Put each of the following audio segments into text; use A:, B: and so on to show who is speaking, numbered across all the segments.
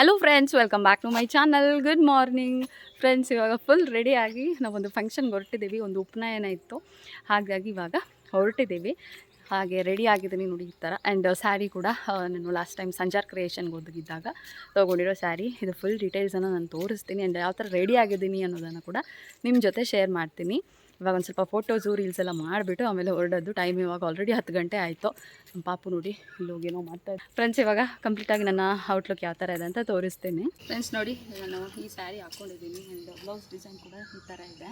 A: Hello friends welcome back to my channel good morning friends ಇವಾಗ full ರೆಡಿಯಾಗಿ ನಾವೊಂದು ಫಂಕ್ಷನ್ಗೆ ಹೊರಟಿದ್ದೀವಿ. ಒಂದು ಉಪನಯನ ಇತ್ತು. ಹಾಗಾಗಿ ಇವಾಗ ಹೊರಟಿದ್ದೀವಿ. ಹಾಗೆ ರೆಡಿ ಆಗಿದ್ದೀನಿ ನೋಡಿ ಈ ಥರ. ಆ್ಯಂಡ್ ಸ್ಯಾರಿ ಕೂಡ ನಾನು ಲಾಸ್ಟ್ ಟೈಮ್ ಸಂಜಾರ್ ಕ್ರಿಯೇಷನ್ಗೆ ಒದಗಿದ್ದಾಗ ತೊಗೊಂಡಿರೋ ಸ್ಯಾರಿ ಇದು ಫುಲ್ ಡೀಟೇಲ್ಸನ್ನು ನಾನು ತೋರಿಸ್ತೀನಿ. ಆ್ಯಂಡ್ ಯಾವ ಥರ ರೆಡಿ ಆಗಿದ್ದೀನಿ ಅನ್ನೋದನ್ನು ಕೂಡ ನಿಮ್ಮ ಜೊತೆ ಶೇರ್ ಮಾಡ್ತೀನಿ. ಇವಾಗ ಒಂದು ಸ್ವಲ್ಪ ಫೋಟೋಸು ರೀಲ್ಸ್ ಎಲ್ಲ ಮಾಡಿಬಿಟ್ಟು ಆಮೇಲೆ ಹೊರಡೋದು. ಟೈಮ್ ಇವಾಗ ಆಲ್ರೆಡಿ ಹತ್ತು ಗಂಟೆ ಆಯಿತು. ನಮ್ಮ ಪಾಪು ನೋಡಿ ಇಲ್ಲಿ ಹೋಗೇನೋ ಮಾಡ್ತಾ ಫ್ರೆಂಡ್ಸ್ ಇವಾಗ ಕಂಪ್ಲೀಟಾಗಿ ನನ್ನ ಔಟ್ಲುಕ್ ಯಾವ ಥರ ಇದೆ ಅಂತ ತೋರಿಸ್ತೀನಿ. ಫ್ರೆಂಡ್ಸ್ ನೋಡಿ ನಾನು ಈ ಸ್ಯಾರಿ ಹಾಕ್ಕೊಂಡಿದ್ದೀನಿ ಆ್ಯಂಡ್ ಬ್ಲೌಸ್ ಡಿಸೈನ್ ಕೂಡ ಈ ಥರ ಇದೆ.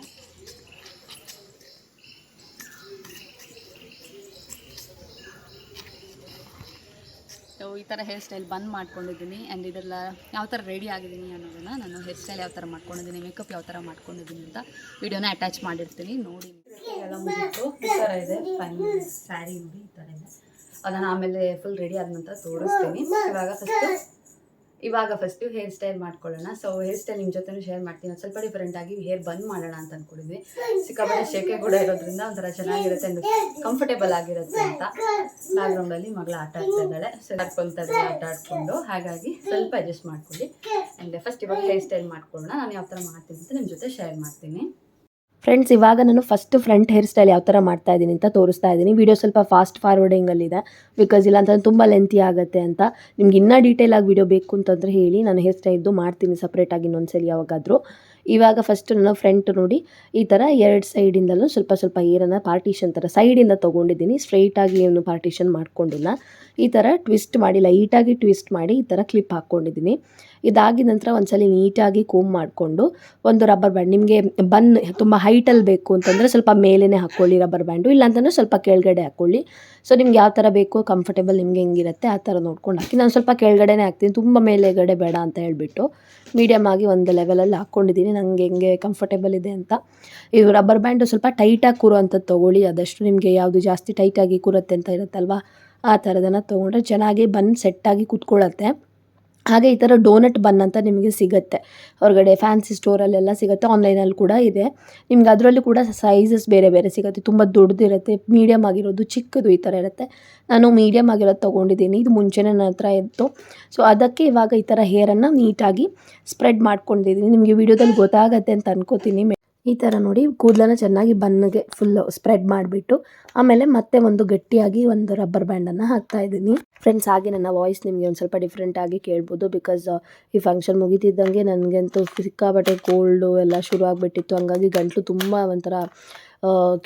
A: ಸೊ ಈ ಥರ ಹೇರ್ ಸ್ಟೈಲ್ ಬಂದ್ ಮಾಡ್ಕೊಂಡಿದ್ದೀನಿ ಆ್ಯಂಡ್ ಇದೆಲ್ಲ ಯಾವ ಥರ ರೆಡಿ ಆಗಿದ್ದೀನಿ ಅನ್ನೋದನ್ನು ನಾನು ಹೇರ್ ಸ್ಟೈಲ್ ಯಾವ ಥರ ಮಾಡ್ಕೊಂಡಿದ್ದೀನಿ ಮೇಕಪ್ ಯಾವ ಥರ ಮಾಡ್ಕೊಂಡಿದ್ದೀನಿ ಅಂತ ವಿಡಿಯೋನ ಅಟ್ಯಾಚ್ ಮಾಡಿರ್ತೀನಿ, ನೋಡಿ. ಎಲ್ಲ ಈ ಇದೆ. ಸ್ಯಾರಿ ನೋಡಿ ಈ ಥರ ಇದೆ. ಅದನ್ನು ಆಮೇಲೆ ಫುಲ್ ರೆಡಿ ಆದ ನಂತರ ತೋರಿಸ್ತೀನಿ. ಇವಾಗ ಫಸ್ಟ್ ಇವಾಗ ಫಸ್ಟು ಹೇರ್ ಸ್ಟೈಲ್ ಮಾಡ್ಕೊಳ್ಳೋಣ. ಸೊ ಹೇರ್ ಸ್ಟೈಲ್ ನಿಮ್ಮ ಜೊತೆ ಶೇರ್ ಮಾಡ್ತೀನಿ. ಒಂದು ಸ್ವಲ್ಪ ಡಿಫ್ರೆಂಟ್ ಆಗಿ ಹೇರ್ ಬಂದ್ ಮಾಡೋಣ ಅಂತ ಅನ್ಕೊಂಡಿದ್ವಿ. ಸಿಕ್ಕಾಪಟ್ಟೆ ಶೆಕೆ ಕೂಡ ಇರೋದ್ರಿಂದ ಒಂಥರ ಚೆನ್ನಾಗಿರುತ್ತೆ ಕಂಫರ್ಟೇಬಲ್ ಆಗಿರುತ್ತೆ ಅಂತ. ಬ್ಯಾಕ್ಗ್ರೌಂಡ್ ಅಲ್ಲಿ ಮಗಳು ಆಟ ಆಡ್ತಾ ಇದ್ದಾಳೆ. ಸೊ ಆಟ ಆಡ್ಕೊಂಡು. ಹಾಗಾಗಿ ಸ್ವಲ್ಪ ಅಡ್ಜಸ್ಟ್ ಮಾಡ್ಕೊಳ್ಳಿ. ಅಂಡ್ ಫಸ್ಟ್ ಇವಾಗ ಹೇರ್ ಸ್ಟೈಲ್ ಮಾಡ್ಕೊಳ್ಳೋಣ. ನಾನು ಯಾವ ಥರ ಮಾಡ್ತೀನಿ ಅಂತ ನಿಮ್ಮ ಜೊತೆ ಶೇರ್ ಮಾಡ್ತೀನಿ.
B: ಫ್ರೆಂಡ್ಸ್ ಇವಾಗ ನಾನು ಫಸ್ಟ್ ಫ್ರಂಟ್ ಹೇರ್ ಸ್ಟೈಲ್ ಯಾವ ಥರ ಮಾಡ್ತಾ ಇದ್ದೀನಿ ಅಂತ ತೋರಿಸ್ತಾ ಇದ್ದೀನಿ ವಿಡಿಯೋ ಸ್ವಲ್ಪ ಫಾಸ್ಟ್ ಫಾರ್ವರ್ಡಿಂಗಲ್ಲಿದೆ ಬಿಕಾಸ್ ಇಲ್ಲ ಅಂತಂದ್ರೆ ತುಂಬ ಲೆಂತಿ ಆಗುತ್ತೆ ಅಂತ. ನಿಮ್ಗೆ ಇನ್ನೂ ಡೀಟೇಲ್ ಆಗಿ ವಿಡಿಯೋ ಬೇಕು ಅಂತಂದರೆ ಹೇಳಿ. ನಾನು ಹೇರ್ ಸ್ಟೈಲ್ದು ಮಾಡ್ತೀನಿ ಸಪ್ರೇಟಾಗಿ ಇನ್ನೊಂದ್ಸಲಿ ಯಾವಾಗಾದರೂ. ಇವಾಗ ಫಸ್ಟ್ ನಾನು ಫ್ರಂಟ್ ನೋಡಿ, ಈ ಥರ ಎರಡು ಸೈಡಿಂದಲೂ ಸ್ವಲ್ಪ ಸ್ವಲ್ಪ ಏರನ್ನು ಪಾರ್ಟಿಷನ್ ಥರ ಸೈಡಿಂದ ತೊಗೊಂಡಿದ್ದೀನಿ. ಸ್ಟ್ರೈಟಾಗಿ ಏನು ಪಾರ್ಟಿಷನ್ ಮಾಡ್ಕೊಂಡಿಲ್ಲ. ಈ ಥರ ಟ್ವಿಸ್ಟ್ ಮಾಡಿ ಲೈಟಾಗಿ ಟ್ವಿಸ್ಟ್ ಮಾಡಿ ಈ ಥರ ಕ್ಲಿಪ್ ಹಾಕ್ಕೊಂಡಿದ್ದೀನಿ ಇದಾಗಿದ ನಂತರ ಒಂದ್ಸಲಿ ನೀಟಾಗಿ ಕೂಮ್ ಮಾಡಿಕೊಂಡು ಒಂದು ರಬ್ಬರ್ ಬ್ಯಾಂಡ್ ನಿಮಗೆ ಬನ್ ತುಂಬ ಹೈಟಲ್ಲಿ ಬೇಕು ಅಂತಂದರೆ ಸ್ವಲ್ಪ ಮೇಲೇ ಹಾಕ್ಕೊಳ್ಳಿ ರಬ್ಬರ್ ಬ್ಯಾಂಡು ಇಲ್ಲಾಂತಂದರೆ ಸ್ವಲ್ಪ ಕೆಳಗಡೆ ಹಾಕ್ಕೊಳ್ಳಿ ಸೊ ನಿಮ್ಗೆ ಯಾವ ಥರ ಬೇಕು ಕಂಫರ್ಟೇಬಲ್ ನಿಮಗೆ ಹೆಂಗಿರುತ್ತೆ, ಆ ಥರ ನೋಡ್ಕೊಂಡು ಹಾಕಿ. ನಾನು ಸ್ವಲ್ಪ ಕೆಳಗಡೆನೇ ಹಾಕ್ತೀನಿ, ತುಂಬ ಮೇಲೆಗಡೆ ಬೇಡ ಅಂತ ಹೇಳಿಬಿಟ್ಟು ಮೀಡಿಯಮ್ ಆಗಿ ಒಂದು ಲೆವೆಲಲ್ಲಿ ಹಾಕ್ಕೊಂಡಿದ್ದೀನಿ ನನಗೆ ಹೆಂಗೆ ಕಂಫರ್ಟೇಬಲ್ ಇದೆ ಅಂತ. ಇದು ರಬ್ಬರ್ ಬ್ಯಾಂಡು ಸ್ವಲ್ಪ ಟೈಟಾಗಿ ಕೂರುವಂಥದ್ದು ತೊಗೊಳ್ಳಿ. ಆದಷ್ಟು ನಿಮಗೆ ಯಾವುದು ಜಾಸ್ತಿ ಟೈಟಾಗಿ ಕೂರುತ್ತೆ ಅಂತ ಇರುತ್ತಲ್ವ? ಆ ಥರದನ್ನು ತೊಗೊಂಡ್ರೆ ಚೆನ್ನಾಗಿ ಬನ್ ಸೆಟ್ಟಾಗಿ ಕೂತ್ಕೊಳ್ಳುತ್ತೆ ಹಾಗೆ ಈ ಥರ ಡೋನಟ್ ಬನ್ ಅಂತ ನಿಮಗೆ ಸಿಗುತ್ತೆ. ಹೊರಗಡೆ ಫ್ಯಾನ್ಸಿ ಸ್ಟೋರಲ್ಲೆಲ್ಲ ಸಿಗುತ್ತೆ, ಆನ್ಲೈನಲ್ಲಿ ಕೂಡ ಇದೆ. ನಿಮ್ಗೆ ಅದರಲ್ಲೂ ಕೂಡ ಸೈಜಸ್ ಬೇರೆ ಬೇರೆ ಸಿಗುತ್ತೆ. ತುಂಬ ದೊಡ್ಡದಿರುತ್ತೆ ಮೀಡಿಯಮ್ ಆಗಿರೋದು ಚಿಕ್ಕದು ಈ ಥರ ಇರುತ್ತೆ. ನಾನು ಮೀಡಿಯಮ್ ಆಗಿರೋದು ತೊಗೊಂಡಿದ್ದೀನಿ, ಇದು ಮುಂಚೆನೇ ನನ್ನ ಹತ್ರ ಇತ್ತು. ಸೊ ಅದಕ್ಕೆ ಇವಾಗ ಈ ಥರ ಹೇರನ್ನು ನೀಟಾಗಿ ಸ್ಪ್ರೆಡ್ ಮಾಡ್ಕೊಂಡಿದ್ದೀನಿ. ನಿಮಗೆ ವಿಡಿಯೋದಲ್ಲಿ ಗೊತ್ತಾಗತ್ತೆ ಅಂತ ಅನ್ಕೋತೀನಿ. ಈ ಥರ ನೋಡಿ ಕೂದಲನ್ನ ಚೆನ್ನಾಗಿ ಬನ್ನಗೆ ಫುಲ್ಲು ಸ್ಪ್ರೆಡ್ ಮಾಡಿಬಿಟ್ಟು, ಆಮೇಲೆ ಮತ್ತೆ ಒಂದು ಗಟ್ಟಿಯಾಗಿ ಒಂದು ರಬ್ಬರ್ ಬ್ಯಾಂಡನ್ನು ಹಾಕ್ತಾ ಇದ್ದೀನಿ. ಫ್ರೆಂಡ್ಸ್ ಹಾಗೆ ನನ್ನ ವಾಯ್ಸ್ ನಿಮಗೆ ಒಂದು ಸ್ವಲ್ಪ ಡಿಫ್ರೆಂಟಾಗಿ ಕೇಳ್ಬೋದು ಬಿಕಾಸ್ ಈ ಫಂಕ್ಷನ್ ಮುಗಿತಿದ್ದಂಗೆ ನನಗಂತೂ ಸಿಕ್ಕಾಬಟ್ಟೆ ಕೋಲ್ಡು ಎಲ್ಲ ಶುರು ಆಗಿಬಿಟ್ಟಿತ್ತು ಹಂಗಾಗಿ ಗಂಟಲು ತುಂಬ ಒಂಥರ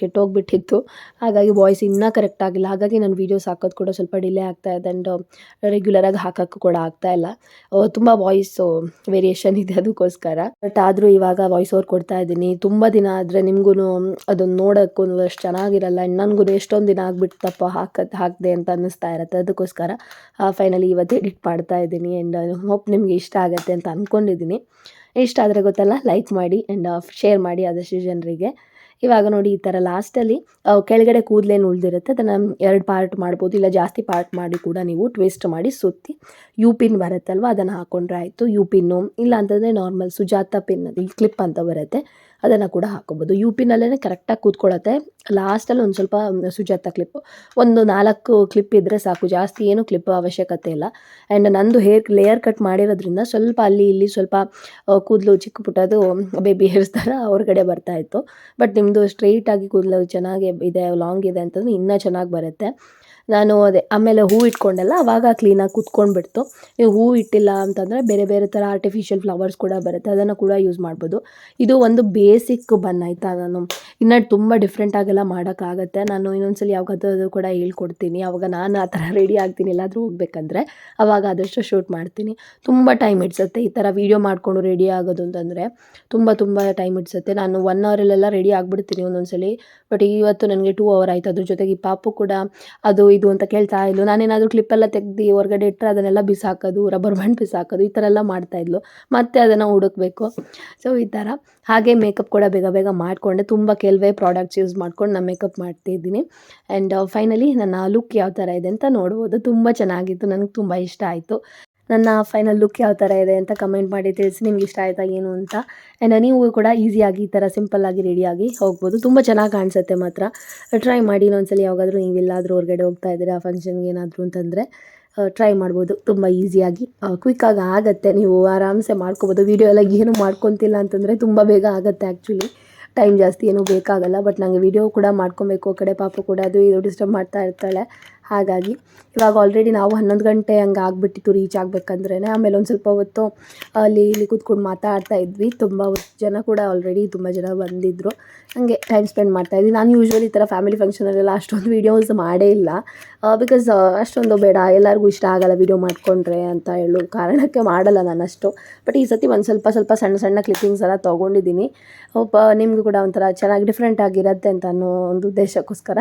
B: ಕೆಟ್ಟೋಗ್ಬಿಟ್ಟಿತ್ತು. ಹಾಗಾಗಿ ವಾಯ್ಸ್ ಇನ್ನೂ ಕರೆಕ್ಟ್ ಆಗಿಲ್ಲ. ಹಾಗಾಗಿ ನಾನು ವೀಡಿಯೋಸ್ ಹಾಕೋದು ಕೂಡ ಸ್ವಲ್ಪ ಡಿಲೇ ಆಗ್ತಾ ಇದೆ ಆ್ಯಂಡ್ ರೆಗ್ಯುಲರಾಗಿ ಹಾಕೋಕ್ಕೂ ಕೂಡ ಆಗ್ತಾ ಇಲ್ಲ. ತುಂಬ ವಾಯ್ಸ್ ವೇರಿಯೇಷನ್ ಇದೆ ಅದಕ್ಕೋಸ್ಕರ. ಬಟ್ ಆದರೂ ಇವಾಗ ವಾಯ್ಸ್ ಓವರ್ ಕೊಡ್ತಾ ಇದ್ದೀನಿ. ತುಂಬ ದಿನ ಆದರೆ ನಿಮಗೂ ಅದನ್ನು ನೋಡೋಕ್ಕೂ ಅಷ್ಟು ಚೆನ್ನಾಗಿರಲ್ಲ. ನನಗೂ ಎಷ್ಟೊಂದು ದಿನ ಆಗಿಬಿಡ್ತಪ್ಪ ಹಾಕತ್ ಹಾಕಿದೆ ಅಂತ ಅನ್ನಿಸ್ತಾ ಇರುತ್ತೆ. ಅದಕ್ಕೋಸ್ಕರ ಫೈನಲಿ ಇವತ್ತು ಎಡಿಟ್ ಮಾಡ್ತಾ ಇದ್ದೀನಿ ಆ್ಯಂಡ್ ಹೋಪ್ ನಿಮಗೆ ಇಷ್ಟ ಆಗುತ್ತೆ ಅಂತ ಅಂದ್ಕೊಂಡಿದ್ದೀನಿ ಇಷ್ಟ ಆದರೆ ಗೊತ್ತಲ್ಲ ಲೈಕ್ ಮಾಡಿ ಆ್ಯಂಡ್ ಶೇರ್ ಮಾಡಿ ಆದಷ್ಟು ಜನರಿಗೆ. ಇವಾಗ ನೋಡಿ ಈ ಥರ ಲಾಸ್ಟಲ್ಲಿ ಕೆಳಗಡೆ ಕೂದಲೇನು ಉಳಿದಿರುತ್ತೆ, ಅದನ್ನು ಎರಡು ಪಾರ್ಟ್ ಮಾಡ್ಬೋದು, ಇಲ್ಲ ಜಾಸ್ತಿ ಪಾರ್ಟ್ ಮಾಡಿ ಕೂಡ ನೀವು ಟ್ವಿಸ್ಟ್ ಮಾಡಿ ಸುತ್ತಿ ಯು ಪಿನ್ ಬರುತ್ತಲ್ವ, ಅದನ್ನು ಹಾಕೊಂಡ್ರೆ ಆಯಿತು ಯು ಪಿನ್ನು ಇಲ್ಲ ಅಂತಂದರೆ ನಾರ್ಮಲ್ ಸುಜಾತ ಪಿನ್ ಅದು ಕ್ಲಿಪ್ ಅಂತ ಬರುತ್ತೆ. ಅದನ್ನು ಕೂಡ ಹಾಕೋಬೋದು. ಯು ಪಿನಲ್ಲೇ ಕರೆಕ್ಟಾಗಿ ಕೂತ್ಕೊಳ್ಳುತ್ತೆ ಲಾಸ್ಟಲ್ಲಿ ಒಂದು ಸ್ವಲ್ಪ ಸುಜಾತ ಕ್ಲಿಪ್ಪು ಒಂದು ನಾಲ್ಕು ಕ್ಲಿಪ್ ಇದ್ದರೆ ಸಾಕು. ಜಾಸ್ತಿ ಏನು ಕ್ಲಿಪ್ ಅವಶ್ಯಕತೆ ಇಲ್ಲ. ಆ್ಯಂಡ್ ನಂದು ಹೇರ್ ಲೇಯರ್ ಕಟ್ ಮಾಡಿರೋದ್ರಿಂದ ಸ್ವಲ್ಪ ಅಲ್ಲಿ ಇಲ್ಲಿ ಸ್ವಲ್ಪ ಕೂದಲು ಚಿಕ್ಕ ಪುಟ್ಟದು ಬೇಬಿ ಹೇರ್ಸ್ ಥರ ಹೊರಗಡೆ ಬರ್ತಾ ಇತ್ತು. ಬಟ್ ನಿಮ್ಮದು ಸ್ಟ್ರೈಟಾಗಿ ಕೂದಲು ಚೆನ್ನಾಗಿ ಇದೆ ಲಾಂಗ್ ಇದೆ ಅಂತಂದ್ರೆ ಇನ್ನೂ ಚೆನ್ನಾಗಿ ಬರುತ್ತೆ. ನಾನು ಅದೇ ಆಮೇಲೆ ಹೂ ಇಟ್ಕೊಂಡಲ್ಲ ಅವಾಗ ಕ್ಲೀನಾಗಿ ಕುತ್ಕೊಂಡ್ಬಿಡ್ತು. ನೀವು ಹೂ ಇಟ್ಟಿಲ್ಲ ಅಂತಂದರೆ ಬೇರೆ ಬೇರೆ ಥರ ಆರ್ಟಿಫಿಷಿಯಲ್ ಫ್ಲವರ್ಸ್ ಕೂಡ ಬರುತ್ತೆ. ಅದನ್ನು ಕೂಡ ಯೂಸ್ ಮಾಡ್ಬೋದು. ಇದು ಒಂದು ಬೇಸಿಕ್ ಬನ್ ಆಯಿತಾ ನಾನು. ಇನ್ನು ತುಂಬ ಡಿಫ್ರೆಂಟಾಗೆಲ್ಲ ಮಾಡೋಕ್ಕಾಗತ್ತೆ. ನಾನು ಇನ್ನೊಂದ್ಸಲಿ ಯಾವಾಗಾದ್ರೂ ಕೂಡ ಹೇಳ್ಕೊಡ್ತೀನಿ. ಅವಾಗ ನಾನು ಆ ಥರ ರೆಡಿ ಆಗ್ತೀನಿ. ಎಲ್ಲಾದರೂ ಹೋಗ್ಬೇಕಂದ್ರೆ ಅವಾಗ ಆದಷ್ಟು ಶೂಟ್ ಮಾಡ್ತೀನಿ. ತುಂಬ ಟೈಮ್ ಹಿಡ್ಸುತ್ತೆ. ಈ ಥರ ವೀಡಿಯೋ ಮಾಡಿಕೊಂಡು ರೆಡಿ ಆಗೋದು ಅಂತಂದರೆ ತುಂಬ ತುಂಬ ಟೈಮ್ ಹಿಡ್ಸುತ್ತೆ. ನಾನು ಒನ್ ಅವರಲ್ಲೆಲ್ಲ ರೆಡಿ ಆಗಿಬಿಡ್ತೀನಿ ಒಂದೊಂದ್ಸಲಿ. ಬಟ್ ಇವತ್ತು ನನಗೆ ಟೂ ಅವರ್ ಆಯಿತು. ಅದ್ರ ಜೊತೆಗೆ ಈ ಪಾಪು ಕೂಡ ಅದು ಇದು ಅಂತ ಕೇಳ್ತಾ ಇದ್ಲು. ನಾನೇನಾದರೂ ಕ್ಲಿಪ್ಪೆಲ್ಲ ತೆಗ್ದು ಹೊರಗಡೆ ಇಟ್ಟರೆ ಅದನ್ನೆಲ್ಲ ಬಿಸಾಕೋದು ರಬ್ಬರ್ ಬ್ಯಾಂಡ್ ಬಿಸಾಕೋದು, ಈ ಥರ ಎಲ್ಲ ಮಾಡ್ತಾಯಿದ್ಲು ಮತ್ತೆ ಅದನ್ನು ಹುಡುಕ್ಬೇಕು. ಸೊ ಈ ಥರ. ಹಾಗೆ ಮೇಕಪ್ ಕೂಡ ಬೇಗ ಬೇಗ ಮಾಡಿಕೊಂಡೆ. ತುಂಬ ಕೆಲವೇ ಪ್ರಾಡಕ್ಟ್ಸ್ ಯೂಸ್ ಮಾಡ್ಕೊಂಡು ನಾನು ಮೇಕಪ್ ಮಾಡ್ತಿದ್ದೀನಿ ಆ್ಯಂಡ್ ಫೈನಲಿ ನನ್ನ ಲುಕ್ ಯಾವ ಥರ ಇದೆ ಅಂತ ನೋಡ್ಬೋದು. ತುಂಬ ಚೆನ್ನಾಗಿತ್ತು. ನನಗೆ ತುಂಬ ಇಷ್ಟ ಆಯಿತು. ನನ್ನ ಫೈನಲ್ ಲುಕ್ ಯಾವ ಥರ ಇದೆ ಅಂತ ಕಮೆಂಟ್ ಮಾಡಿ ತಿಳಿಸಿ, ನಿಮ್ಗೆ ಇಷ್ಟ ಆಯಿತಾ ಏನು ಅಂತ. ಆ್ಯಂಡ್ ನೀವು ಕೂಡ ಈಸಿಯಾಗಿ ಈ ಥರ ಸಿಂಪಲ್ಲಾಗಿ ರೆಡಿಯಾಗಿ ಹೋಗ್ಬೋದು. ತುಂಬ ಚೆನ್ನಾಗಿ ಕಾಣಿಸುತ್ತೆ ಮಾತ್ರ. ಟ್ರೈ ಮಾಡಿ ಇನ್ನೊಂದ್ಸಲಿ ಯಾವಾಗಾದರೂ ನೀವು ಇಲ್ಲಾದರೂ ಹೊರಗಡೆ ಹೋಗ್ತಾ ಇದ್ದೀರಾ ಫಂಕ್ಷನ್ಗೆ ಏನಾದರೂ ಅಂತಂದರೆ ಟ್ರೈ ಮಾಡ್ಬೋದು. ತುಂಬ ಈಸಿಯಾಗಿ ಕ್ವಿಕ್ಕಾಗಿ ಆಗುತ್ತೆ. ನೀವು ಆರಾಮ್ಸೆ ಮಾಡ್ಕೋಬೋದು. ವೀಡಿಯೋ ಎಲ್ಲ ಏನು ಮಾಡ್ಕೊತಿಲ್ಲ ಅಂತಂದರೆ ತುಂಬ ಬೇಗ ಆಗುತ್ತೆ ಆ್ಯಕ್ಚುಲಿ ಟೈಮ್ ಜಾಸ್ತಿ ಏನೂ ಬೇಕಾಗಲ್ಲ. ಬಟ್ ನನಗೆ ವೀಡಿಯೋ ಕೂಡ ಮಾಡ್ಕೊಬೇಕು. ಕಡೆ ಪಾಪು ಕೂಡ ಅದು ಇದು ಡಿಸ್ಟರ್ಬ್ ಮಾಡ್ತಾ ಇರ್ತಾಳೆ. ಹಾಗಾಗಿ ಇವಾಗ ಆಲ್ರೆಡಿ ನಾವು ಹನ್ನೊಂದು ಗಂಟೆ ಹಂಗೆ ಆಗಿಬಿಟ್ಟಿತ್ತು ರೀಚ್ ಆಗಬೇಕಂದ್ರೆ ಆಮೇಲೆ ಒಂದು ಸ್ವಲ್ಪ ಹೊತ್ತು ಅಲ್ಲಿ ಇಲ್ಲಿ ಕೂತ್ಕೊಂಡು ಮಾತಾಡ್ತಾ ಇದ್ವಿ. ತುಂಬ ಜನ ಕೂಡ ಆಲ್ರೆಡಿ ತುಂಬ ಜನ ಬಂದಿದ್ದರು ಹಾಗೆ ಟೈಮ್ ಸ್ಪೆಂಡ್ ಮಾಡ್ತಾ ಇದ್ವಿ. ನಾನು ಯೂಶ್ವಲಿ ಈ ಥರ ಫ್ಯಾಮಿಲಿ ಫಂಕ್ಷನಲ್ಲೆಲ್ಲ ಅಷ್ಟೊಂದು ವೀಡಿಯೋಸ್ ಮಾಡೇ ಇಲ್ಲ. ಬಿಕಾಸ್ ಅಷ್ಟೊಂದು ಬೇಡ, ಎಲ್ಲರಿಗೂ ಇಷ್ಟ ಆಗಲ್ಲ ವೀಡಿಯೋ ಮಾಡಿಕೊಂಡ್ರೆ ಅಂತ ಹೇಳೋ ಕಾರಣಕ್ಕೆ ಮಾಡಲ್ಲ ನಾನು ಅಷ್ಟು ಬಟ್ ಈ ಸತಿ ಒಂದು ಸ್ವಲ್ಪ ಸ್ವಲ್ಪ ಸಣ್ಣ ಸಣ್ಣ ಕ್ಲಿಪ್ಪಿಂಗ್ಸ್ ಎಲ್ಲ ತೊಗೊಂಡಿದ್ದೀನಿ. ಒಬ್ಬ, ನಿಮಗೂ ಕೂಡ ಒಂಥರ ಚೆನ್ನಾಗಿ ಡಿಫ್ರೆಂಟ್ ಆಗಿರುತ್ತೆ ಅಂತ ಅನ್ನೋ ಒಂದು ಉದ್ದೇಶಕ್ಕೋಸ್ಕರ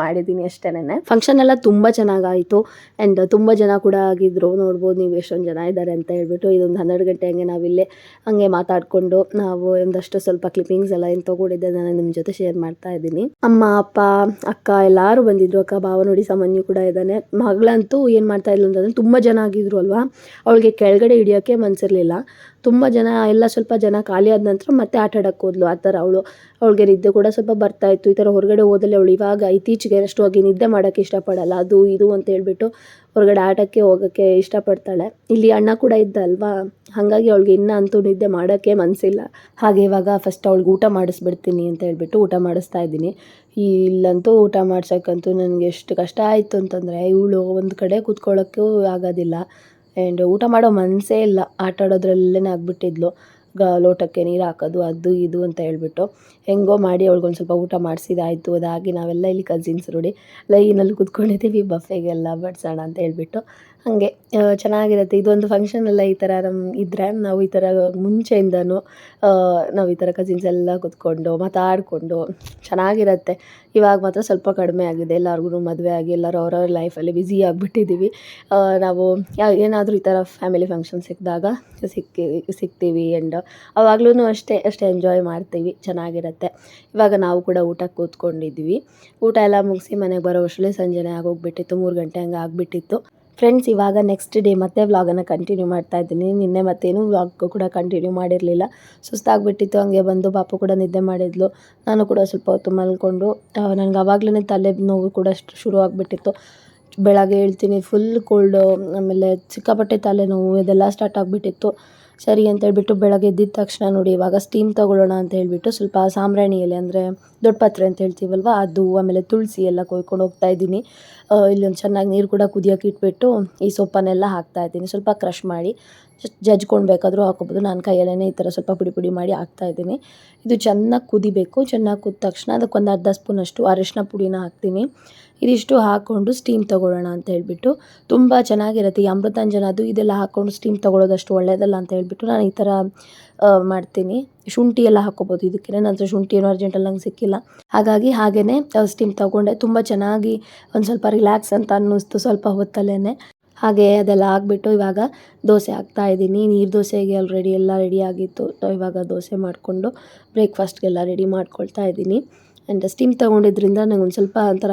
B: ಮಾಡಿದ್ದೀನಿ ಅಷ್ಟೇನೆ ಫಂಕ್ಷನ್ ಎಲ್ಲ ತುಂಬ ಚೆನ್ನಾಗಾಯಿತು. ಆ್ಯಂಡ್ ತುಂಬ ಜನ ಕೂಡ ಆಗಿದ್ರು. ನೋಡ್ಬೋದು ನೀವು ಎಷ್ಟೊಂದು ಜನ ಇದ್ದಾರೆ ಅಂತ ಹೇಳ್ಬಿಟ್ಟು ಇದೊಂದು ಹನ್ನೆರಡು ಗಂಟೆ ಹಂಗೆ ನಾವಿಲ್ಲೇ ಹಂಗೆ ಮಾತಾಡಿಕೊಂಡು ನಾವು ಒಂದಷ್ಟು ಸ್ವಲ್ಪ ಕ್ಲಿಪ್ಪಿಂಗ್ಸ್ ಎಲ್ಲ ಏನು ತೊಗೊಂಡಿದ್ದೆ ನಾನು ನಿಮ್ಮ ಜೊತೆ ಶೇರ್ ಮಾಡ್ತಾ ಇದ್ದೀನಿ. ಅಮ್ಮ, ಅಪ್ಪ, ಅಕ್ಕ ಎಲ್ಲರೂ ಬಂದಿದ್ರು. ಅಕ್ಕ, ಭಾವ ನೋಡಿ ಸಾಮಾನ್ಯ ಕೂಡ ಇದ್ದಾನೆ. ಮಗಳಂತೂ ಏನು ಮಾಡ್ತಾ ಇದ್ಲು ಅಂತಂದ್ರೆ ತುಂಬ ಜನ ಆಗಿದ್ರು ಅಲ್ವಾ? ಅವಳಿಗೆ ಕೆಳಗಡೆ ಹಿಡಿಯೋಕ್ಕೆ ಮನಸ್ಸಿರಲಿಲ್ಲ ತುಂಬ ಜನ, ಎಲ್ಲ ಸ್ವಲ್ಪ ಜನ ಖಾಲಿ ಆದ ನಂತರ ಮತ್ತೆ ಆಟ ಆಡಕ್ಕೆ ಹೋದ್ಲು. ಆ ಥರ ಅವಳು, ಅವಳಿಗೆ ನಿದ್ದೆ ಕೂಡ ಸ್ವಲ್ಪ ಬರ್ತಾ ಇತ್ತು. ಈ ಥರ ಹೊರಗಡೆ ಹೋದಲ್ಲಿ ಅವಳು ಇವಾಗ ಇತ್ತೀಚೆಗೆ ಅಷ್ಟು ಹೋಗಿ ನಿದ್ದೆ ಮಾಡೋಕ್ಕೆ ಇಷ್ಟಪಡಲ್ಲ. ಅದು, ಇದು ಅಂತ ಹೇಳ್ಬಿಟ್ಟು ಹೊರಗಡೆ ಆಟಕ್ಕೆ ಹೋಗೋಕ್ಕೆ ಇಷ್ಟಪಡ್ತಾಳೆ. ಇಲ್ಲಿ ಅಣ್ಣ ಕೂಡ ಇದ್ದ ಅಲ್ವಾ? ಹಾಗಾಗಿ ಅವಳಿಗೆ ಇನ್ನೂ ಅಂತೂ ನಿದ್ದೆ ಮಾಡೋಕ್ಕೆ ಮನಸ್ಸಿಲ್ಲ ಹಾಗೆ ಇವಾಗ ಫಸ್ಟ್ ಅವಳಿಗೆ ಊಟ ಮಾಡಿಸ್ಬಿಡ್ತೀನಿ ಅಂತ ಹೇಳ್ಬಿಟ್ಟು ಊಟ ಮಾಡಿಸ್ತಾ ಇದ್ದೀನಿ. ಇಲ್ಲಂತೂ ಊಟ ಮಾಡ್ಸೋಕ್ಕಂತೂ ನನಗೆ ಎಷ್ಟು ಕಷ್ಟ ಆಯಿತು ಅಂತಂದರೆ, ಇವಳು ಒಂದು ಕಡೆ ಕೂತ್ಕೊಳ್ಳೋಕ್ಕೂ ಆಗೋದಿಲ್ಲ. ಆ್ಯಂಡ್ ಊಟ ಮಾಡೋ ಮನಸ್ಸೇ ಇಲ್ಲ. ಆಟ ಆಡೋದ್ರಲ್ಲೇ ಆಗಿಬಿಟ್ಟಿದ್ಲು. ಗ, ಲೋಟಕ್ಕೆ ನೀರು ಹಾಕೋದು, ಅದು ಇದು ಅಂತ ಹೇಳ್ಬಿಟ್ಟು ಹೆಂಗೋ ಮಾಡಿ ಅವ್ಳಿಗೊಂದು ಸ್ವಲ್ಪ ಊಟ ಮಾಡಿಸಿದಾಯಿತು ಅದಾಗಿ ನಾವೆಲ್ಲ ಇಲ್ಲಿ ಕಸಿನ್ಸ್ ನೋಡಿ ಲೈನಲ್ಲಿ ಕೂತ್ಕೊಂಡಿದ್ದೀವಿ ಬಫೆಗೆಲ್ಲ ಬಡ್ಸೋಣ ಅಂತ ಹೇಳ್ಬಿಟ್ಟು ಹಾಗೆ ಚೆನ್ನಾಗಿರುತ್ತೆ. ಇದೊಂದು ಫಂಕ್ಷನ್ ಎಲ್ಲ ಈ ಥರ ನಮ್ಮ ಇದ್ದರೆ ನಾವು ಈ ಥರ ಮುಂಚೆಯಿಂದನೂ ಆ, ನಾವು ಈ ಥರ ಕಸಿನ್ಸ್ ಎಲ್ಲ ಕೂತ್ಕೊಂಡು ಮಾತಾಡಿಕೊಂಡು ಚೆನ್ನಾಗಿರುತ್ತೆ. ಇವಾಗ ಮಾತ್ರ ಸ್ವಲ್ಪ ಕಡಿಮೆ ಆಗಿದೆ. ಎಲ್ಲರಿಗೂ ಮದುವೆ ಆಗಿ ಎಲ್ಲರೂ ಅವ್ರವ್ರ ಲೈಫಲ್ಲಿ ಬ್ಯುಸಿ ಆಗಿಬಿಟ್ಟಿದ್ದೀವಿ ನಾವು ಯಾವ ಏನಾದರೂ ಈ ಥರ ಫ್ಯಾಮಿಲಿ ಫಂಕ್ಷನ್ ಸಿಕ್ಕಿದಾಗ ಸಿಕ್ಕಿ ಸಿಗ್ತೀವಿ ಆ್ಯಂಡ್ ಅವಾಗ್ಲೂ ಅಷ್ಟೇ ಅಷ್ಟೇ ಎಂಜಾಯ್ ಮಾಡ್ತೀವಿ. ಚೆನ್ನಾಗಿರುತ್ತೆ. ಇವಾಗ ನಾವು ಕೂಡ ಊಟಕ್ಕೆ ಕೂತ್ಕೊಂಡಿದ್ವಿ. ಊಟ ಎಲ್ಲ ಮುಗಿಸಿ ಮನೆಗೆ ಬರೋ ಅಷ್ಟರಲ್ಲಿ ಸಂಜೆನೇ ಆಗೋಗ್ಬಿಟ್ಟಿತ್ತು. ಮೂರು ಗಂಟೆ ಹಂಗೆ ಆಗಿಬಿಟ್ಟಿತ್ತು. ಫ್ರೆಂಡ್ಸ್ ಇವಾಗ ನೆಕ್ಸ್ಟ್ ಡೇ ಮತ್ತೆ ವ್ಲಾಗನ್ನು ಕಂಟಿನ್ಯೂ ಮಾಡ್ತಾ ಇದ್ದೀನಿ. ನಿನ್ನೆ ಮತ್ತೇನು ವ್ಲಾಗ್ ಕೂಡ ಕಂಟಿನ್ಯೂ ಮಾಡಿರಲಿಲ್ಲ. ಸುಸ್ತಾಗ್ಬಿಟ್ಟಿತ್ತು, ಹಂಗೆ ಬಂದು ಪಾಪು ಕೂಡ ನಿದ್ದೆ ಮಾಡಿದ್ಲು. ನಾನು ಕೂಡ ಸ್ವಲ್ಪ ಹೊತ್ತು ಮಲ್ಕೊಂಡು ನನಗೆ ಆವಾಗಲೇ ತಲೆ ನೋವು ಕೂಡ ಶುರು ಆಗಿಬಿಟ್ಟಿತ್ತು. ಬೆಳಗ್ಗೆ ಹೇಳ್ತೀನಿ ಫುಲ್ ಕೋಲ್ಡು ಆಮೇಲೆ ಸಿಕ್ಕಾಪಟ್ಟೆ ತಲೆನೋವು ಇದೆಲ್ಲ ಸ್ಟಾರ್ಟ್ ಆಗಿಬಿಟ್ಟಿತ್ತು. ಸರಿ ಅಂತ ಹೇಳ್ಬಿಟ್ಟು ಬೆಳಗ್ಗೆ ಎದ್ದಿದ್ದ ತಕ್ಷಣ ನೋಡಿ ಇವಾಗ ಸ್ಟೀಮ್ ತಗೊಳ್ಳೋಣ ಅಂತ ಹೇಳ್ಬಿಟ್ಟು ಸ್ವಲ್ಪ ಸಾಂಬ್ರಾಣಿ ಎಲೆ ಅಂದರೆ ದೊಡ್ಡ ಪತ್ರೆ ಅಂತ ಹೇಳ್ತೀವಲ್ವ, ಅದು ಆಮೇಲೆ ತುಳಸಿ ಎಲ್ಲ ಕೊಯ್ಕೊಂಡು ಹೋಗ್ತಾ ಇದ್ದೀನಿ. ಇಲ್ಲೊಂದು ಚೆನ್ನಾಗಿ ನೀರು ಕೂಡ ಕುದಿಯೋಕೆ ಇಟ್ಬಿಟ್ಟು ಈ ಸೊಪ್ಪನ್ನೆಲ್ಲ ಹಾಕ್ತಾ ಇದ್ದೀನಿ. ಸ್ವಲ್ಪ ಕ್ರಷ್ ಮಾಡಿ ಜಜ್ಕೊಂಡು ಬೇಕಾದರೂ ಹಾಕೋಬೋದು ನಾನು ಕೈಯಲ್ಲೇ ಈ ಥರ ಸ್ವಲ್ಪ ಪುಡಿ ಪುಡಿ ಮಾಡಿ ಹಾಕ್ತಾ ಇದ್ದೀನಿ. ಇದು ಚೆನ್ನಾಗಿ ಕುದಿಬೇಕು. ಚೆನ್ನಾಗಿ ಕುದ್ದ ತಕ್ಷಣ ಅದಕ್ಕೊಂದು ಅರ್ಧ ಸ್ಪೂನಷ್ಟು ಅರಿಶಿನ ಪುಡಿನ ಹಾಕ್ತೀನಿ. ಇದಿಷ್ಟು ಹಾಕ್ಕೊಂಡು ಸ್ಟೀಮ್ ತೊಗೊಳ್ಳೋಣ ಅಂತ ಹೇಳ್ಬಿಟ್ಟು ತುಂಬ ಚೆನ್ನಾಗಿರುತ್ತೆ ಈ ಅಮೃತಾಂಜನ. ಅದು ಇದೆಲ್ಲ ಹಾಕ್ಕೊಂಡು ಸ್ಟೀಮ್ ತೊಗೊಳ್ಳೋದಷ್ಟು ಒಳ್ಳೆಯದಲ್ಲ ಅಂತ ಹೇಳ್ಬಿಟ್ಟು ನಾನು ಈ ಥರ ಮಾಡ್ತೀನಿ. ಶುಂಠಿ ಎಲ್ಲ ಹಾಕ್ಕೋಬೋದು ಇದಕ್ಕೆ ನನ್ನ ಶುಂಠಿ ಏನು ಅರ್ಜೆಂಟಲ್ಲಿ ನಂಗೆ ಸಿಕ್ಕಿಲ್ಲ. ಹಾಗಾಗಿ ಹಾಗೇ ಸ್ಟೀಮ್ ತೊಗೊಂಡೆ. ತುಂಬ ಚೆನ್ನಾಗಿ ಒಂದು ಸ್ವಲ್ಪ ರಿಲ್ಯಾಕ್ಸ್ ಅಂತ ಅನ್ನಿಸ್ತು ಸ್ವಲ್ಪ ಹೊತ್ತಲ್ಲೇ ಹಾಗೆ ಅದೆಲ್ಲ ಆಗಿಬಿಟ್ಟು ಇವಾಗ ದೋಸೆ ಹಾಕ್ತಾ ಇದ್ದೀನಿ. ನೀರು ದೋಸೆಗೆ ಆಲ್ರೆಡಿ ಎಲ್ಲ ರೆಡಿ ಆಗಿತ್ತು. ಇವಾಗ ದೋಸೆ ಮಾಡಿಕೊಂಡು ಬ್ರೇಕ್ಫಾಸ್ಟ್ಗೆಲ್ಲ ರೆಡಿ ಮಾಡ್ಕೊಳ್ತಾ ಇದ್ದೀನಿ. ಆ್ಯಂಡ್ ಸ್ಟೀಮ್ ತೊಗೊಂಡಿದ್ರಿಂದ ನನಗೊಂದು ಸ್ವಲ್ಪ ಒಂಥರ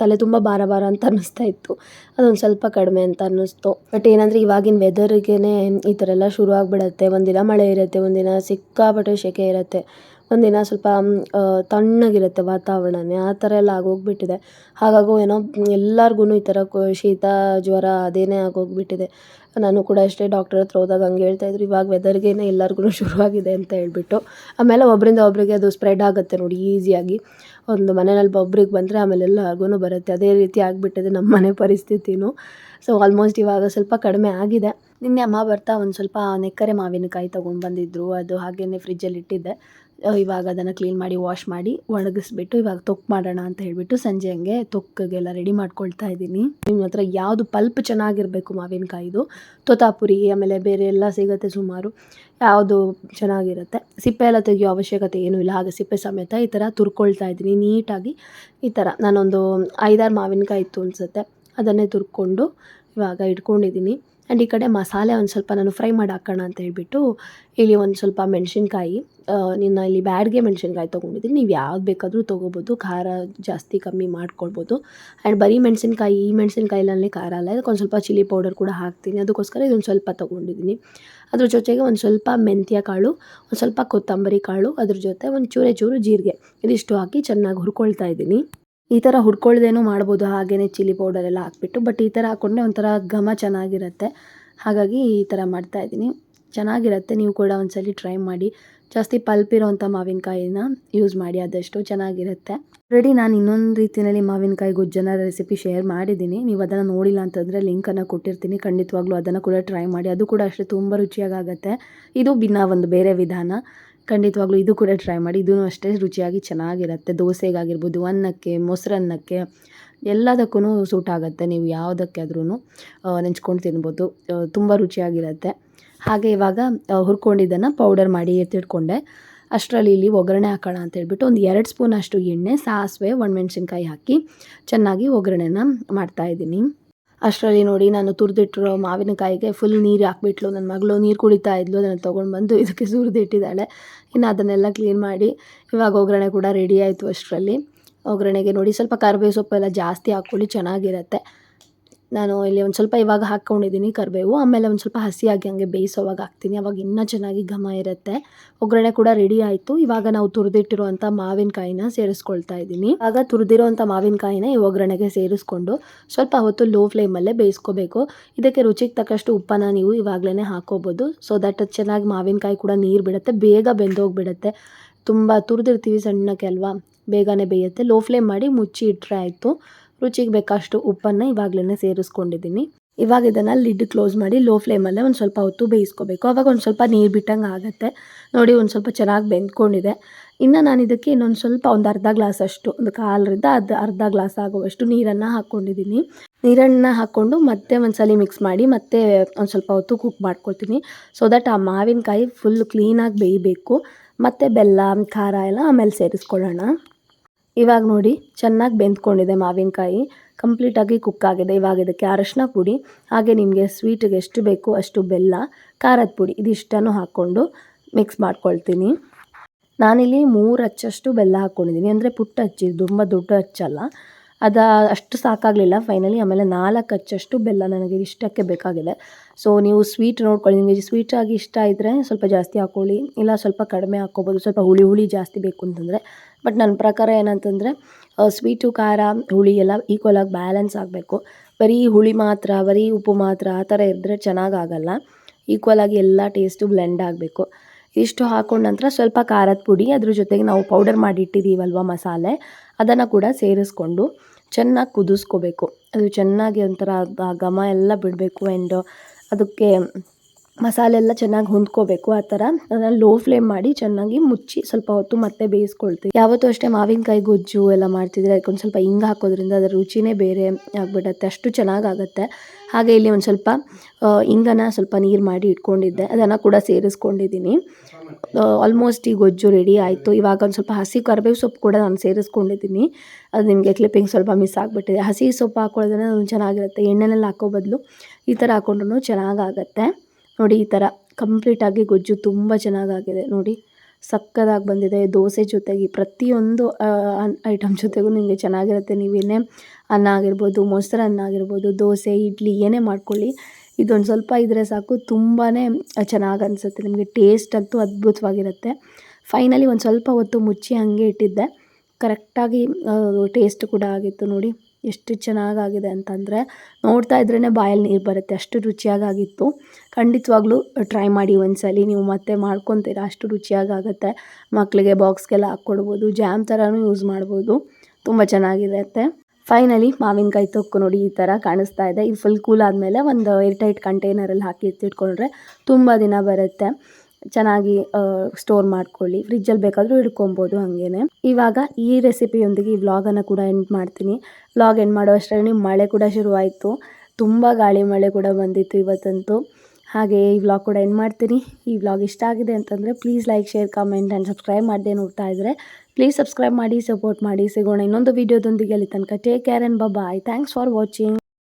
B: ತಲೆ ತುಂಬ ಭಾರ ಭಾರ ಅಂತ ಅನ್ನಿಸ್ತಾ ಇತ್ತು. ಅದೊಂದು ಸ್ವಲ್ಪ ಕಡಿಮೆ ಅಂತ ಅನ್ನಿಸ್ತು. ಬಟ್ ಏನಂದರೆ ಇವಾಗಿನ ವೆದರ್ಗೆ ಈ ಥರ ಎಲ್ಲ ಶುರು ಆಗಿಬಿಡತ್ತೆ. ಒಂದಿನ ಮಳೆ ಇರುತ್ತೆ ಒಂದಿನ ಸಿಕ್ಕಾಪಟ್ಟೆ ಸೆಕೆ ಇರುತ್ತೆ. ಒಂದಿನ ಸ್ವಲ್ಪ ತಣ್ಣಗಿರುತ್ತೆ ವಾತಾವರಣನೇ. ಆ ಥರ ಎಲ್ಲ ಆಗೋಗ್ಬಿಟ್ಟಿದೆ. ಹಾಗಾಗೋ ಏನೋ ಎಲ್ಲರಿಗೂ ಈ ಥರ ಶೀತ, ಜ್ವರ ಅದೇನೇ ಆಗೋಗ್ಬಿಟ್ಟಿದೆ. ನಾನು ಕೂಡ ಅಷ್ಟೇ ಡಾಕ್ಟರ್ ಹತ್ರ ಹೋದಾಗ ಹಂಗೆ ಹೇಳ್ತಾ ಇದ್ರು. ಇವಾಗ ವೆದರ್ಗೇನೆ ಎಲ್ಲರಿಗೂ ಶುರುವಾಗಿದೆ ಅಂತ ಹೇಳ್ಬಿಟ್ಟು. ಆಮೇಲೆ ಒಬ್ಬರಿಂದ ಒಬ್ಬರಿಗೆ ಅದು ಸ್ಪ್ರೆಡ್ ಆಗುತ್ತೆ ನೋಡಿ, ಈಸಿಯಾಗಿ. ಒಂದು ಮನೆಯಲ್ಲಿ ಒಬ್ರಿಗೆ ಬಂದರೆ ಆಮೇಲೆ ಎಲ್ಲರಿಗೂ ಬರುತ್ತೆ. ಅದೇ ರೀತಿ ಆಗಿಬಿಟ್ಟಿದೆ ನಮ್ಮ ಮನೆ ಪರಿಸ್ಥಿತಿನೂ. ಸೊ ಆಲ್ಮೋಸ್ಟ್ ಇವಾಗ ಸ್ವಲ್ಪ ಕಡಿಮೆ ಆಗಿದೆ. ನಿನ್ನೆ ಅಮ್ಮ ಬರ್ತಾ ಒಂದು ಸ್ವಲ್ಪ ನೆಕ್ಕರೆ ಮಾವಿನಕಾಯಿ ತೊಗೊಂಡು ಬಂದಿದ್ರು. ಅದು ಹಾಗೆಯೇ ಫ್ರಿಜ್ಜಲ್ಲಿ ಇಟ್ಟಿದ್ದೆ. ಇವಾಗ ಅದನ್ನು ಕ್ಲೀನ್ ಮಾಡಿ ವಾಶ್ ಮಾಡಿ ಒಣಗಿಸ್ಬಿಟ್ಟು ಇವಾಗ ತೊಕ್ಕು ಮಾಡೋಣ ಅಂತ ಹೇಳಿಬಿಟ್ಟು ಸಂಜೆ ಹಂಗೆ ತೊಕ್ಕಗೆಲ್ಲ ರೆಡಿ ಮಾಡ್ಕೊಳ್ತಾ ಇದ್ದೀನಿ. ನಿಮ್ಮ ಹತ್ರ ಯಾವುದು ಪಲ್ಪ್ ಚೆನ್ನಾಗಿರಬೇಕು ಮಾವಿನಕಾಯಿದು, ತೋತಾಪುರಿ, ಆಮೇಲೆ ಬೇರೆ ಎಲ್ಲ ಸಿಗುತ್ತೆ ಸುಮಾರು, ಯಾವುದು ಚೆನ್ನಾಗಿರುತ್ತೆ. ಸಿಪ್ಪೆ ಎಲ್ಲ ತೆಗೆಯೋ ಅವಶ್ಯಕತೆ ಏನೂ ಇಲ್ಲ. ಹಾಗೆ ಸಿಪ್ಪೆ ಸಮೇತ ಈ ಥರ ತುರ್ಕೊಳ್ತಾ ಇದ್ದೀನಿ ನೀಟಾಗಿ. ಈ ಥರ ನಾನೊಂದು ಐದಾರು ಮಾವಿನಕಾಯಿ ಇತ್ತು ಅನಿಸುತ್ತೆ. ಅದನ್ನೇ ತುರ್ಕೊಂಡು ಇವಾಗ ಇಟ್ಕೊಂಡಿದ್ದೀನಿ. ಆ್ಯಂಡ್ ಈ ಕಡೆ ಮಸಾಲೆ ಒಂದು ಸ್ವಲ್ಪ ನಾನು ಫ್ರೈ ಮಾಡಿ ಹಾಕೋಣ ಅಂತ ಹೇಳ್ಬಿಟ್ಟು ಇಲ್ಲಿ ಒಂದು ಸ್ವಲ್ಪ ಮೆಣಸಿನ್ಕಾಯಿ ನಿನ್ನ ಇಲ್ಲಿ ಬ್ಯಾಡ್ಗೆ ಮೆಣಸಿನ್ಕಾಯಿ ತೊಗೊಂಡಿದ್ದೀನಿ. ನೀವು ಯಾವ್ದು ಬೇಕಾದರೂ ತೊಗೋಬೋದು. ಖಾರ ಜಾಸ್ತಿ ಕಮ್ಮಿ ಮಾಡ್ಕೊಳ್ಬೋದು. ಆ್ಯಂಡ್ ಬರೀ ಮೆಣಸಿನ್ಕಾಯಿ, ಈ ಮೆಣಸಿನ್ಕಾಯಿಲಲ್ಲಿ ಖಾರ ಅಲ್ಲ ಅದಕ್ಕೆ ಒಂದು ಸ್ವಲ್ಪ ಚಿಲ್ಲಿ ಪೌಡರ್ ಕೂಡ ಹಾಕ್ತೀನಿ. ಅದಕ್ಕೋಸ್ಕರ ಇದೊಂದು ಸ್ವಲ್ಪ ತೊಗೊಂಡಿದ್ದೀನಿ. ಅದ್ರ ಜೊತೆಗೆ ಒಂದು ಸ್ವಲ್ಪ ಮೆಂತ್ಯ ಕಾಳು, ಒಂದು ಸ್ವಲ್ಪ ಕೊತ್ತಂಬರಿ ಕಾಳು, ಅದ್ರ ಜೊತೆ ಒಂದು ಚೂರೆ ಚೂರು ಜೀರಿಗೆ. ಇದಿಷ್ಟು ಹಾಕಿ ಚೆನ್ನಾಗಿ ಹುರ್ಕೊಳ್ತಾ ಇದ್ದೀನಿ. ಈ ಥರ ಹುಡ್ಕೊಳ್ದೇನೂ ಮಾಡ್ಬೋದು. ಹಾಗೇ ಚಿಲ್ಲಿ ಪೌಡರ್ ಎಲ್ಲ ಹಾಕ್ಬಿಟ್ಟು, ಬಟ್ ಈ ಥರ ಹಾಕ್ಕೊಂಡೆ ಒಂಥರ ಘಮ ಚೆನ್ನಾಗಿರುತ್ತೆ. ಹಾಗಾಗಿ ಈ ಥರ ಮಾಡ್ತಾಯಿದ್ದೀನಿ ಚೆನ್ನಾಗಿರುತ್ತೆ, ನೀವು ಕೂಡ ಒಂದ್ಸಲಿ ಟ್ರೈ ಮಾಡಿ. ಜಾಸ್ತಿ ಪಲ್ಪಿರೋಂಥ ಮಾವಿನಕಾಯಿನ ಯೂಸ್ ಮಾಡಿ, ಆದಷ್ಟು ಚೆನ್ನಾಗಿರುತ್ತೆ. ಆಲ್ರೆಡಿ ನಾನು ಇನ್ನೊಂದು ರೀತಿಯಲ್ಲಿ ಮಾವಿನಕಾಯಿ ಗೊಜ್ಜನ ರೆಸಿಪಿ ಶೇರ್ ಮಾಡಿದ್ದೀನಿ. ನೀವು ಅದನ್ನು ನೋಡಿಲ್ಲ ಅಂತಂದರೆ ಲಿಂಕನ್ನು ಕೊಟ್ಟಿರ್ತೀನಿ. ಖಂಡಿತವಾಗ್ಲೂ ಅದನ್ನು ಕೂಡ ಟ್ರೈ ಮಾಡಿ. ಅದು ಕೂಡ ಅಷ್ಟೇ, ತುಂಬ ರುಚಿಯಾಗುತ್ತೆ ಇದು ಭಿನ್ನ ಒಂದು ಬೇರೆ ವಿಧಾನ. ಖಂಡಿತವಾಗ್ಲೂ ಇದು ಕೂಡ ಟ್ರೈ ಮಾಡಿ. ಇದೂ ಅಷ್ಟೇ ರುಚಿಯಾಗಿ ಚೆನ್ನಾಗಿರುತ್ತೆ. ದೋಸೆಗಾಗಿರ್ಬೋದು, ಅನ್ನಕ್ಕೆ ಮೊಸರನ್ನಕ್ಕೆ ಎಲ್ಲದಕ್ಕೂ ಸೂಟ್ ಆಗುತ್ತೆ. ನೀವು ಯಾವುದಕ್ಕೆ ಆದ್ರೂ ನೆಂಚ್ಕೊಂಡು ತಿನ್ಬೋದು. ತುಂಬ ರುಚಿಯಾಗಿರುತ್ತೆ. ಹಾಗೆ ಇವಾಗ ಹುರ್ಕೊಂಡಿದ್ದನ್ನು ಪೌಡರ್ ಮಾಡಿ ಎತ್ತಿಟ್ಕೊಂಡೆ. ಅಷ್ಟರಲ್ಲಿ ಇಲ್ಲಿ ಒಗ್ಗರಣೆ ಹಾಕೋಣ ಅಂತ ಹೇಳ್ಬಿಟ್ಟು ಒಂದು ಎರಡು ಸ್ಪೂನ್ ಅಷ್ಟು ಎಣ್ಣೆ, ಸಾಸಿವೆ, ಒಣಮೆಣ್ಸಿನ್ಕಾಯಿ ಹಾಕಿ ಚೆನ್ನಾಗಿ ಒಗ್ಗರಣೆನ ಮಾಡ್ತಾಯಿದ್ದೀನಿ ಅಷ್ಟರಲ್ಲಿ ನೋಡಿ ನಾನು ತುರಿದಿಟ್ಟಿರೋ ಮಾವಿನಕಾಯಿಗೆ ಫುಲ್ ನೀರು ಹಾಕ್ಬಿಟ್ಲು. ನನ್ನ ಮಗಳು ನೀರು ಕುಡಿತಾ ಇದ್ಲು, ಅದನ್ನು ತೊಗೊಂಡು ಬಂದು ಇದಕ್ಕೆ ಸುರಿದಿಟ್ಟಿದ್ದಾಳೆ ಇನ್ನು ಅದನ್ನೆಲ್ಲ ಕ್ಲೀನ್ ಮಾಡಿ ಇವಾಗ ಒಗ್ಗರಣೆ ಕೂಡ ರೆಡಿ ಆಯಿತು ಅಷ್ಟರಲ್ಲಿ. ಒಗ್ಗರಣೆಗೆ ನೋಡಿ ಸ್ವಲ್ಪ ಕರಿಬೇವು ಸೊಪ್ಪೆಲ್ಲ ಜಾಸ್ತಿ ಹಾಕ್ಕೊಳ್ಳಿ, ಚೆನ್ನಾಗಿರುತ್ತೆ. ನಾನು ಇಲ್ಲಿ ಒಂದು ಸ್ವಲ್ಪ ಇವಾಗ ಹಾಕ್ಕೊಂಡಿದ್ದೀನಿ ಕರಿಬೇವು. ಆಮೇಲೆ ಒಂದು ಸ್ವಲ್ಪ ಹಸಿಯಾಗಿ ಹಂಗೆ ಬೇಯಿಸೋವಾಗ ಹಾಕ್ತೀನಿ. ಅವಾಗ ಇನ್ನೂ ಚೆನ್ನಾಗಿ ಘಮ ಇರುತ್ತೆ. ಒಗ್ಗರಣೆ ಕೂಡ ರೆಡಿ ಆಯಿತು. ಇವಾಗ ನಾವು ತುರಿದಿಟ್ಟಿರುವಂಥ ಮಾವಿನಕಾಯಿನ ಸೇರಿಸ್ಕೊಳ್ತಾ ಇದ್ದೀನಿ ಆಗ ತುರಿದಿರೋವಂಥ ಮಾವಿನಕಾಯಿನ ಈ ಒಗ್ಗರಣೆಗೆ ಸೇರಿಸ್ಕೊಂಡು ಸ್ವಲ್ಪ ಹೊತ್ತು ಲೋ ಫ್ಲೇಮಲ್ಲೇ ಬೇಯಿಸ್ಕೋಬೇಕು. ಇದಕ್ಕೆ ರುಚಿಗೆ ತಕ್ಕಷ್ಟು ಉಪ್ಪನ್ನು ನೀವು ಇವಾಗಲೇ ಹಾಕೋಬೋದು. ಸೊ ದಟ್ ಚೆನ್ನಾಗಿ ಮಾವಿನಕಾಯಿ ಕೂಡ ನೀರು ಬಿಡುತ್ತೆ. ಬೇಗ ಬೆಂದೋಗ್ಬಿಡುತ್ತೆ. ತುಂಬ ತುರಿದಿರ್ತೀವಿ ಸಣ್ಣಕ್ಕೆ ಅಲ್ವಾ? ಬೇಗನೆ ಬೇಯುತ್ತೆ. ಲೋ ಫ್ಲೇಮ್ ಮಾಡಿ ಮುಚ್ಚಿ ಇಟ್ಟರೆ ಆಯಿತು. ರುಚಿಗೆ ಬೇಕಷ್ಟು ಉಪ್ಪನ್ನು ಇವಾಗಲೇ ಸೇರಿಸ್ಕೊಂಡಿದ್ದೀನಿ. ಇವಾಗ ಇದನ್ನು ಲಿಡ್ ಕ್ಲೋಸ್ ಮಾಡಿ ಲೋ ಫ್ಲೇಮಲ್ಲೇ ಒಂದು ಸ್ವಲ್ಪ ಹೊತ್ತು ಬೇಯಿಸ್ಕೋಬೇಕು. ಅವಾಗ ಒಂದು ಸ್ವಲ್ಪ ನೀರು ಬಿಟ್ಟಂಗೆ ಆಗುತ್ತೆ. ನೋಡಿ ಒಂದು ಸ್ವಲ್ಪ ಚೆನ್ನಾಗಿ ಬೆಂದ್ಕೊಂಡಿದೆ. ಇನ್ನು ನಾನು ಇದಕ್ಕೆ ಇನ್ನೊಂದು ಸ್ವಲ್ಪ ಒಂದು ಅರ್ಧ ಗ್ಲಾಸ್ ಅಷ್ಟು, ಒಂದು ಕಾಲರಿಂದ ಅದು ಅರ್ಧ ಗ್ಲಾಸ್ ಆಗುವಷ್ಟು ನೀರನ್ನು ಹಾಕ್ಕೊಂಡಿದ್ದೀನಿ ನೀರನ್ನು ಹಾಕ್ಕೊಂಡು ಮತ್ತೆ ಒಂದ್ಸಲಿ ಮಿಕ್ಸ್ ಮಾಡಿ ಮತ್ತೆ ಒಂದು ಸ್ವಲ್ಪ ಹೊತ್ತು ಕುಕ್ ಮಾಡ್ಕೊಳ್ತೀನಿ. ಸೊ ದಟ್ ಆ ಮಾವಿನಕಾಯಿ ಫುಲ್ ಕ್ಲೀನಾಗಿ ಬೇಯಬೇಕು. ಮತ್ತು ಬೆಲ್ಲ, ಖಾರ ಎಲ್ಲ ಆಮೇಲೆ ಸೇರಿಸ್ಕೊಳ್ಳೋಣ. ಇವಾಗ ನೋಡಿ, ಚೆನ್ನಾಗಿ ಬೆಂದ್ಕೊಂಡಿದೆ ಮಾವಿನಕಾಯಿ. ಕಂಪ್ಲೀಟಾಗಿ ಕುಕ್ ಆಗಿದೆ. ಇವಾಗ ಇದಕ್ಕೆ ಅರಶಿನ ಪುಡಿ, ಹಾಗೆ ನಿಮಗೆ ಸ್ವೀಟಿಗೆ ಎಷ್ಟು ಬೇಕು ಅಷ್ಟು ಬೆಲ್ಲ, ಖಾರದ ಪುಡಿ, ಇದಿಷ್ಟನ್ನು ಹಾಕ್ಕೊಂಡು ಮಿಕ್ಸ್ ಮಾಡ್ಕೊಳ್ತೀನಿ. ನಾನಿಲ್ಲಿ ಮೂರು ಹಚ್ಚಷ್ಟು ಬೆಲ್ಲ ಹಾಕ್ಕೊಂಡಿದ್ದೀನಿ. ಅಂದರೆ ಪುಟ್ಟ ಹಚ್ಚಿ, ತುಂಬ ದೊಡ್ಡ ಹಚ್ಚಲ್ಲ. ಅದು ಅಷ್ಟು ಸಾಕಾಗಲಿಲ್ಲ. ಫೈನಲಿ ಆಮೇಲೆ ನಾಲ್ಕು ಹಚ್ಚಷ್ಟು ಬೆಲ್ಲ ನನಗೆ ಇಷ್ಟಕ್ಕೆ ಬೇಕಾಗಿದೆ. ಸೊ ನೀವು ಸ್ವೀಟ್ ನೋಡ್ಕೊಳ್ಳಿ. ನಿಮಗೆ ಸ್ವೀಟಾಗಿ ಇಷ್ಟ ಇದ್ದರೆ ಸ್ವಲ್ಪ ಜಾಸ್ತಿ ಹಾಕ್ಕೊಳ್ಳಿ. ಇಲ್ಲ ಸ್ವಲ್ಪ ಕಡಿಮೆ ಹಾಕ್ಕೊಬೋದು. ಸ್ವಲ್ಪ ಹುಳಿ ಹುಳಿ ಜಾಸ್ತಿ ಬೇಕು ಅಂತಂದರೆ ಬಟ್ ನನ್ನ ಪ್ರಕಾರ ಏನಂತಂದರೆ ಸ್ವೀಟು ಖಾರ, ಹುಳಿ ಎಲ್ಲ ಈಕ್ವಲ್ ಆಗಿ ಬ್ಯಾಲೆನ್ಸ್ ಆಗಬೇಕು. ಬರೀ ಹುಳಿ ಮಾತ್ರ, ಬರೀ ಉಪ್ಪು ಮಾತ್ರ ಆ ಥರ ಇದ್ದರೆ ಚೆನ್ನಾಗಾಗಲ್ಲ. ಈಕ್ವಲ್ ಆಗಿ ಎಲ್ಲ ಟೇಸ್ಟು ಬ್ಲೆಂಡ್ ಆಗಬೇಕು. ಇಷ್ಟು ಹಾಕೊಂಡ ನಂತರ ಸ್ವಲ್ಪ ಖಾರದ ಪುಡಿ, ಅದ್ರ ಜೊತೆಗೆ ನಾವು ಪೌಡರ್ ಮಾಡಿಟ್ಟಿದ್ದೀವಲ್ವ ಮಸಾಲೆ, ಅದನ್ನು ಕೂಡ ಸೇರಿಸ್ಕೊಂಡು ಚೆನ್ನಾಗಿ ಕುದಿಸ್ಕೋಬೇಕು. ಅದು ಚೆನ್ನಾಗಿ ಒಂಥರ ಘಮ ಎಲ್ಲ ಬಿಡಬೇಕು ಆ್ಯಂಡ್ ಅದಕ್ಕೆ ಮಸಾಲೆ ಎಲ್ಲ ಚೆನ್ನಾಗಿ ಹೊಂದ್ಕೋಬೇಕು, ಆ ಥರ. ಅದನ್ನ ಲೋ ಫ್ಲೇಮ್ ಮಾಡಿ ಚೆನ್ನಾಗಿ ಮುಚ್ಚಿ ಸ್ವಲ್ಪ ಹೊತ್ತು ಮತ್ತೆ ಬೇಯಿಸ್ಕೊಳ್ತೀವಿ. ಯಾವತ್ತೂ ಅಷ್ಟೇ ಮಾವಿನಕಾಯಿ, ಗೊಜ್ಜು ಎಲ್ಲ ಮಾಡ್ತಿದ್ರೆ ಅದಕ್ಕೆ ಒಂದು ಸ್ವಲ್ಪ ಹಿಂಗೆ ಹಾಕೋದ್ರಿಂದ ಅದರ ರುಚಿನೇ ಬೇರೆ ಆಗಿಬಿಡತ್ತೆ. ಅಷ್ಟು ಚೆನ್ನಾಗಾಗತ್ತೆ. ಹಾಗೆ ಇಲ್ಲಿ ಒಂದು ಸ್ವಲ್ಪ ಇಂಗನ ಸ್ವಲ್ಪ ನೀರು ಮಾಡಿ ಇಟ್ಕೊಂಡಿದ್ದೆ. ಅದನ್ನು ಕೂಡ ಸೇರಿಸ್ಕೊಂಡಿದ್ದೀನಿ. ಆಲ್ಮೋಸ್ಟ್ ಈ ಗೊಜ್ಜು ರೆಡಿ ಆಯಿತು. ಇವಾಗ ಒಂದು ಸ್ವಲ್ಪ ಹಸಿ ಕರಿಬೇವು ಸೊಪ್ಪು ಕೂಡ ನಾನು ಸೇರಿಸ್ಕೊಂಡಿದ್ದೀನಿ. ಅದು ನಿಮಗೆ ಕ್ಲಿಪ್ಪಿಂಗ್ ಸ್ವಲ್ಪ ಮಿಸ್ ಆಗಿಬಿಟ್ಟಿದೆ. ಹಸಿ ಸೊಪ್ಪು ಹಾಕೊಳ್ಳೋದ್ರಿಂದ ಚೆನ್ನಾಗಿರುತ್ತೆ. ಎಣ್ಣೆನಲ್ಲಿ ಹಾಕೋ ಬದಲು ಈ ಥರ ಹಾಕೊಂಡ್ರೂ ಚೆನ್ನಾಗಾಗತ್ತೆ. ನೋಡಿ, ಈ ಥರ ಕಂಪ್ಲೀಟಾಗಿ ಗೊಜ್ಜು ತುಂಬ ಚೆನ್ನಾಗಾಗಿದೆ. ನೋಡಿ, ಸಕ್ಕದಾಗಿ ಬಂದಿದೆ. ದೋಸೆ ಜೊತೆಗೆ ಪ್ರತಿಯೊಂದು ಐಟಮ್ ಜೊತೆಗೂ ನಿಮಗೆ ಚೆನ್ನಾಗಿರುತ್ತೆ. ನೀವೇನೇ ಅನ್ನ ಆಗಿರ್ಬೋದು ಮೊಸರನ್ನ ಆಗಿರ್ಬೋದು, ದೋಸೆ, ಇಡ್ಲಿ, ಏನೇ ಮಾಡ್ಕೊಳ್ಳಿ, ಇದೊಂದು ಸ್ವಲ್ಪ ಇದ್ದರೆ ಸಾಕು ತುಂಬಾ ಚೆನ್ನಾಗಿ ಅನಿಸುತ್ತೆ. ನಿಮಗೆ ಟೇಸ್ಟ್ ಅಂತೂ ಅದ್ಭುತವಾಗಿರುತ್ತೆ. ಫೈನಲಿ ಒಂದು ಸ್ವಲ್ಪ ಹೊತ್ತು ಮುಚ್ಚಿ ಹಾಗೆ ಇಟ್ಟಿದ್ದೆ. ಕರೆಕ್ಟಾಗಿ ಟೇಸ್ಟ್ ಕೂಡ ಆಗಿತ್ತು ನೋಡಿ. ಎಷ್ಟು ಚೆನ್ನಾಗಾಗಿದೆ ಅಂತಂದರೆ ನೋಡ್ತಾ ಇದ್ರೇ ಬಾಯಲ್ಲಿ ನೀರು ಬರುತ್ತೆ, ಅಷ್ಟು ರುಚಿಯಾಗಾಗಿತ್ತು. ಖಂಡಿತವಾಗ್ಲೂ ಟ್ರೈ ಮಾಡಿ ಒಂದ್ಸಲ, ನೀವು ಮತ್ತೆ ಮಾಡ್ಕೊತೀರ, ಅಷ್ಟು ರುಚಿಯಾಗುತ್ತೆ ಮಕ್ಕಳಿಗೆ ಬಾಕ್ಸ್ಗೆಲ್ಲ ಹಾಕ್ಕೊಡ್ಬೋದು ಜಾಮ್ ಥರನೂ ಯೂಸ್ ಮಾಡ್ಬೋದು, ತುಂಬ ಚೆನ್ನಾಗಿರುತ್ತೆ ಫೈನಲಿ ಮಾವಿನಕಾಯಿ ತೊಕ್ಕು ನೋಡಿ ಈ ಥರ ಕಾಣಿಸ್ತಾ ಇದೆ. ಇದು ಫುಲ್ ಕೂಲ್ ಆದಮೇಲೆ ಒಂದು ಏರ್ಟೈಟ್ ಕಂಟೈನರಲ್ಲಿ ಹಾಕಿ ಎತ್ತಿಟ್ಕೊಂಡ್ರೆ ತುಂಬ ದಿನ ಬರುತ್ತೆ. ಚೆನ್ನಾಗಿ ಸ್ಟೋರ್ ಮಾಡ್ಕೊಳ್ಳಿ. ಫ್ರಿಜ್ಜಲ್ಲಿ ಬೇಕಾದರೂ ಇಟ್ಕೊಬೋದು ಹಾಗೇನೆ. ಇವಾಗ ಈ ರೆಸಿಪಿಯೊಂದಿಗೆ ಈ ವ್ಲಾಗನ್ನು ಕೂಡ ಎಂಡ್ ಮಾಡ್ತೀನಿ. ವ್ಲಾಗ್ ಎಂಡ್ ಮಾಡೋ ಅಷ್ಟರಲ್ಲಿ ಮಳೆ ಕೂಡ ಶುರುವಾಯಿತು. ತುಂಬ ಗಾಳಿ ಮಳೆ ಕೂಡ ಬಂದಿತ್ತು ಇವತ್ತಂತೂ. ಹಾಗೆ ಈ ವ್ಲಾಗ್ ಕೂಡ ಎಂಡ್ ಮಾಡ್ತೀನಿ? ಈ ವ್ಲಾಗ್ ಇಷ್ಟ ಆಗಿದೆ ಅಂತಂದರೆ please like share comment and subscribe ಮಾಡದೆ ನೋಡ್ತಾ ಇದ್ದರೆ ಪ್ಲೀಸ್ ಸಬ್ಸ್ಕ್ರೈಬ್ ಮಾಡಿ ಸಪೋರ್ಟ್ ಮಾಡಿ ಸಿಗೋಣ ಇನ್ನೊಂದು ವೀಡಿಯೋದೊಂದಿಗೆ ಅಲ್ಲಿ ತನಕ. Take care and bye thanks for watching